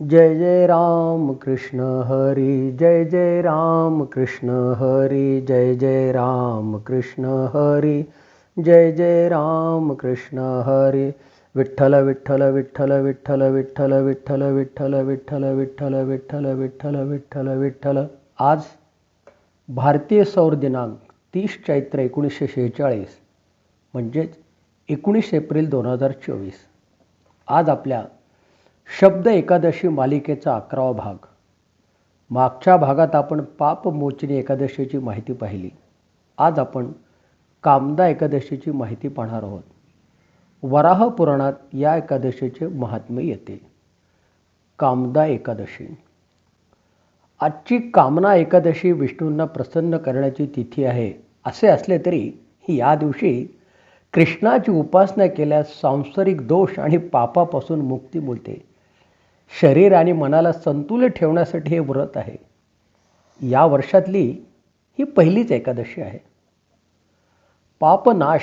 जय जय राम कृष्ण हरी जय जय राम कृष्ण हरी जय जय राम कृष्ण हरी जय जय राम कृष्ण हरी विठ्ठल विठ्ठल विठ्ठल विठ्ठल विठ्ठल विठ्ठल विठ्ठल विठ्ठल विठ्ठल विठ्ठल विठ्ठल विठ्ठल विठ्ठल आज भारतीय सौर दिनांक तीस चैत्र एकोणीसशे शेहेचाळीस म्हणजेच एकोणीस एप्रिल दोन हजार चोवीस आज आपल्या शब्द एकादशी मालिकेचा अकरावा भाग. मागच्या भागात आपण पापमोचनी एकादशीची माहिती पाहिली. आज आपण कामदा एकादशीची माहिती पाहणार आहोत. वराह पुराणात या एकादशीचे महात्म्य येते. कामदा एकादशी. आजची कामना एकादशी विष्णूंना प्रसन्न करण्याची तिथी आहे असे असले तरी या दिवशी कृष्णाची उपासना केल्यास सांसारिक दोष आणि पापापासून मुक्ती मिळते. शरीर आणि मनाला संतुलित ठेवण्यासाठी हे व्रत आहे. या वर्षातली ही पहिलीच एकादशी आहे. पापनाश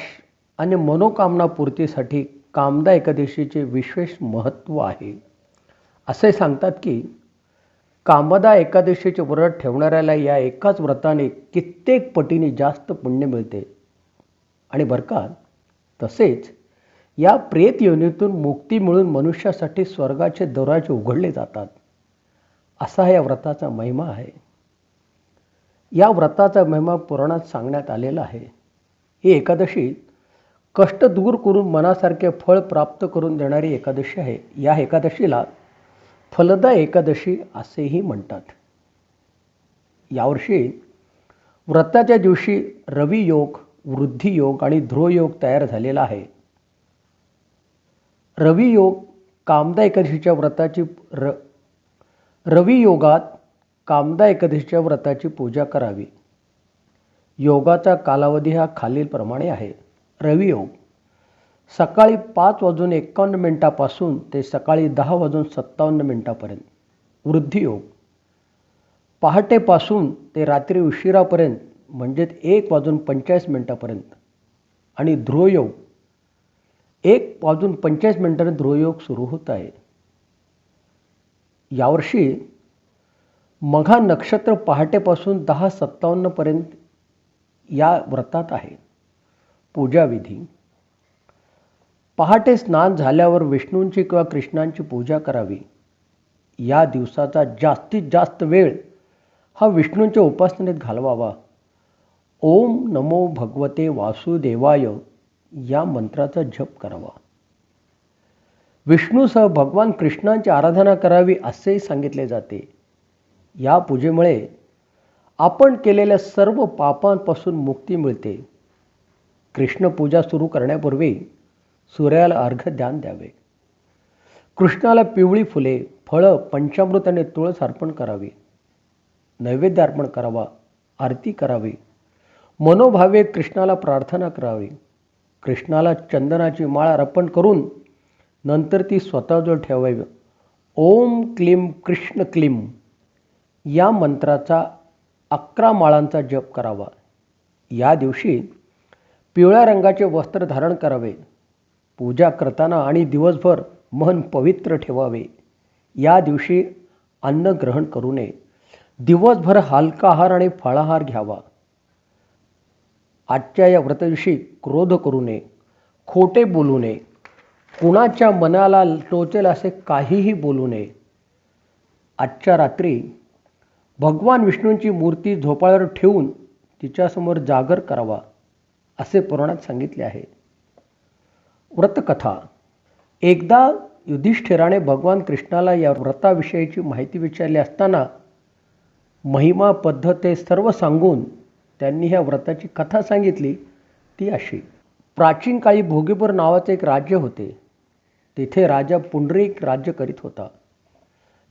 आणि मनोकामना पूर्तीसाठी कामदा एकादशीचे विशेष महत्त्व आहे. असे सांगतात की कामदा एकादशीचे व्रत ठेवणाऱ्याला या एकाच व्रताने कित्येक पटीने जास्त पुण्य मिळते. आणि बरं का तसेच या प्रेत योनीतून मुक्ती मिळून मनुष्यासाठी स्वर्गाचे दरवाजे उघडले जातात. असा या व्रताचा महिमा आहे. या व्रताचा महिमा पुराणात सांगण्यात आलेला आहे. ही एकादशी कष्ट दूर करून मनासारखे फळ प्राप्त करून देणारी एकादशी आहे. या एकादशीला फलदा एकादशी असेही म्हणतात. यावर्षी व्रताच्या दिवशी रवियोग वृद्धियोग वृद्धी योग आणि ध्रुवयोग तयार झालेला आहे. रवी योग कामदा एकादशीच्या व्रताची र रवी योगात कामदा एकादशीच्या व्रताची पूजा करावी. योगाचा कालावधी हा खालीलप्रमाणे आहे. रवी योग. सकाळी पाच वाजून एकावन्न मिनटापासून ते सकाळी दहा वाजून सत्तावन्न मिनटापर्यंत. वृद्धियोग पहाटेपासून ते रात्री उशिरापर्यंत म्हणजेच एक वाजून पंचेचाळीस मिनटापर्यंत. आणि ध्रुवयोग एक वाजून पंचेचाळीस मिनिटाने ध्रुवयोग सुरू होत आहे. यावर्षी मघा नक्षत्र पहाटेपासून दहा सत्तावन्नपर्यंत या व्रतात आहे. पूजाविधी पहाटे स्नान झाल्यावर विष्णूंची किंवा कृष्णांची पूजा करावी. या दिवसाचा जास्तीत जास्त वेळ हा विष्णूंच्या उपासनेत घालवावा. ओम नमो भगवते वासुदेवाय. या मंत्राचा जप करावा. विष्णूसह भगवान कृष्णांची आराधना करावी असेही सांगितले जाते. या पूजेमुळे आपण केलेल्या सर्व पापांपासून मुक्ती मिळते. कृष्ण पूजा सुरू करण्यापूर्वी सूर्याला अर्घ ध्यान द्यावे. कृष्णाला पिवळी फुले फळं पंचामृत आणि तुळस अर्पण करावी. नैवेद्य अर्पण करावा आरती करावी. मनोभावे कृष्णाला प्रार्थना करावी. कृष्णाला चंदनाची माळ अर्पण करून नंतर ती स्वतःजवळ ठेवावी. ओम क्लीम कृष्ण क्लीम या मंत्राचा अकरा माळांचा जप करावा. या दिवशी पिवळ्या रंगाचे वस्त्र धारण करावे. पूजा करताना आणि दिवसभर मन पवित्र ठेवावे. या दिवशी अन्न ग्रहण करू नये. दिवसभर हलका आहार आणि फळाहार घ्यावा. आजच्या या व्रताविषयी क्रोध करू नये खोटे बोलू नये कुणाच्या मनाला टोचेल असे काहीही बोलू नये. आजच्या रात्री भगवान विष्णूंची मूर्ती झोपाळ्यावर ठेवून तिच्यासमोर जागर करावा असे पुराणात सांगितले आहे. व्रतकथा. एकदा युधिष्ठिराने भगवान कृष्णाला या व्रताविषयीची माहिती विचारली असताना महिमा पद्धत सर्व सांगून त्यांनी ह्या व्रताची कथा सांगितली ती अशी. प्राचीन काळी भोगीपूर नावाचे एक राज्य होते. तिथे राजा पुंडरीक राज्य करीत होता.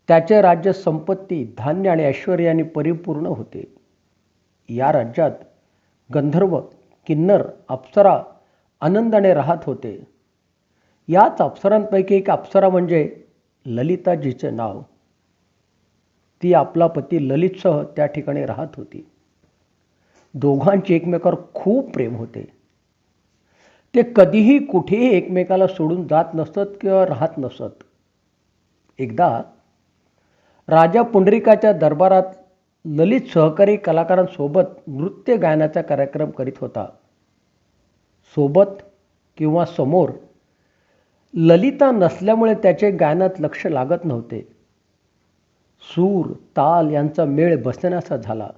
त्याचे राज्य संपत्ती धान्य आणि ऐश्वर्याने परिपूर्ण होते. या राज्यात गंधर्व किन्नर अप्सरा आनंदाने राहत होते. याच अप्सरांपैकी एक अप्सरा म्हणजे ललिताजीचे नाव. ती आपला पती ललितसह त्या ठिकाणी राहत होती. दोघांचे एकमेकावर खूप प्रेम होते. ते कधीही कुठेही एकमेकाला सोडून जात नसत किंवा राहत नसत. एकदा राजा पुंडरिकाच्या दरबारात ललित सहकारी कलाकारांसोबत नृत्य गायनाचा कार्यक्रम करीत होता. सोबत किंवा समोर ललिता नसल्यामुळे त्याचे गायनात लक्ष लागत नव्हते. सूर ताल यांचा मेळ बसण्याचा झाला.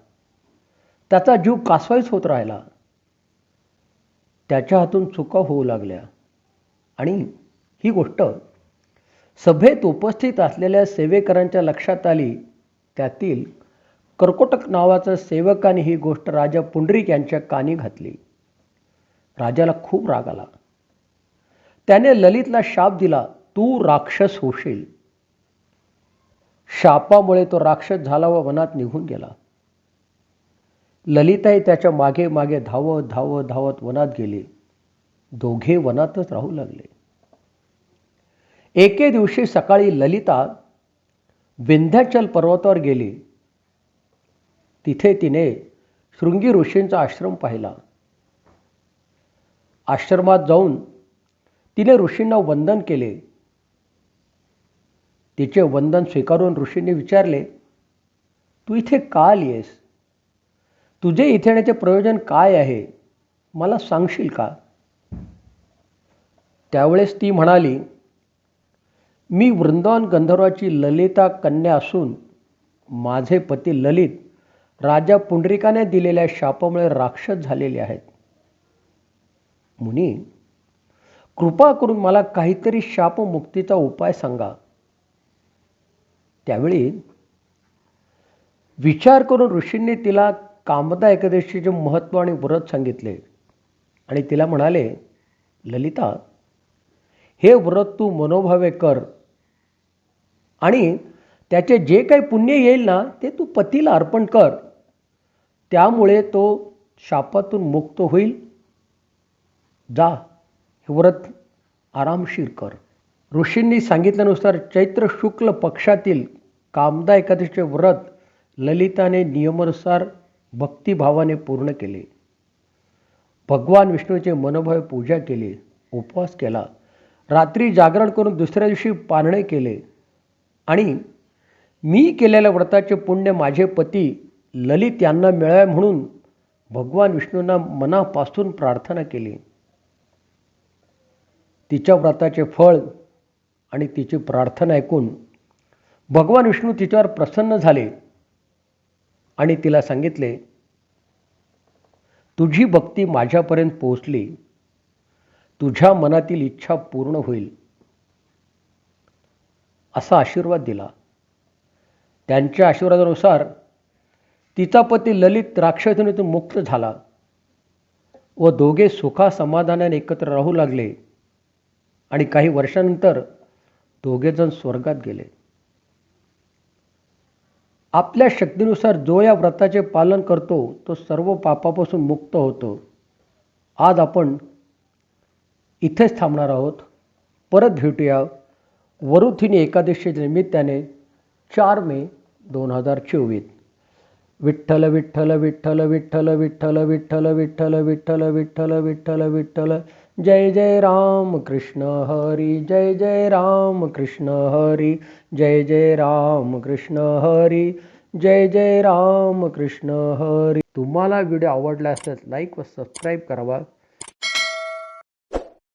त्याचा जीव कासवाईच होत राहिला. त्याच्या हातून चुका होऊ लागल्या. आणि ही गोष्ट सभेत उपस्थित असलेल्या सेवेकरांच्या लक्षात आली. त्यातील कर्कोटक नावाचा सेवकाने ही गोष्ट राजा पुंडरीक यांच्या कानी घातली. राजाला खूप राग आला. त्याने ललितला शाप दिला तू राक्षस होशील. शापामुळे तो राक्षस झाला व वनात निघून गेला. ललिताही त्याच्यामागे मागे धावत धावत धावत वनात गेली. दोघे वनातच राहू लागले. एके दिवशी सकाळी ललिता विंध्याचल पर्वतावर गेली. तिथे तिने शृंगी ऋषींचा आश्रम पाहिला. आश्रमात जाऊन तिने ऋषींना वंदन केले. तिचे वंदन स्वीकारून ऋषींनी विचारले तू इथे का आलीयस? तुझे इथे येण्याचे प्रयोजन काय आहे? मला सांगशील का? त्यावेळेस ती म्हणाली मी वृंदावन गंधर्वाची ललिता कन्या असून माझे पती ललित राजा पुंडरिकाने दिलेल्या शापामुळे राक्षस झालेले आहेत. मुनी कृपा करून मला काहीतरी शापमुक्तीचा उपाय सांगा. त्यावेळी विचार करून ऋषींनी तिला कामदा एकादशीचे महत्त्व आणि व्रत सांगितले आणि तिला म्हणाले ललिता हे व्रत तू मनोभावे कर आणि त्याचे जे काही पुण्य येईल ना ते तू पतीला अर्पण कर. त्यामुळे तो शापातून मुक्त होईल. जा हे व्रत आरामशीर कर. ऋषींनी सांगितल्यानुसार चैत्र शुक्ल पक्षातील कामदा एकादशीचे व्रत ललिताने नियमानुसार भक्तिभावाने पूर्ण केले. भगवान विष्णूचे मनोभावे पूजा केली उपवास केला. रात्री जागरण करून दुसऱ्या दिवशी पारणे केले. आणि मी केलेल्या व्रताचे पुण्य माझे पती ललित यांना मिळावे म्हणून भगवान विष्णूंना मनापासून प्रार्थना केली. तिच्या व्रताचे फळ आणि तिची प्रार्थना ऐकून भगवान विष्णू तिच्यावर प्रसन्न झाले. आणि तिला सांगितले तुझी भक्ती माझ्यापर्यंत पोहोचली. तुझ्या मनातील इच्छा पूर्ण होईल. असा आशीर्वाद दिला. त्यांच्या आशीर्वादानुसार तिचा पती ललित राक्षसनीतून मुक्त झाला व दोघे सुखा समाधानाने एकत्र राहू लागले आणि काही वर्षानंतर दोघेजण स्वर्गात गेले. आपल्या शक्तीनुसार जो या व्रताचे पालन करतो तो सर्व पापापासून मुक्त होतो आज आपण इथेच थांबणार आहोत परत भेटूया वरुथिनी एकादशीच्या निमित्ताने चार मे दोन हजार चोवीस विठ्ठल विठ्ठल विठ्ठल विठ्ठल विठ्ठल विठ्ठल विठ्ठल विठ्ठल विठ्ठल विठ्ठल विठ्ठल जय जय राम कृष्ण हरी जय जय राम कृष्ण हरी जय जय राम कृष्ण हरी जय जय राम कृष्ण हरी. तुम्हाला व्हिडिओ आवडला असेल लाईक व सबस्क्राईब करावा.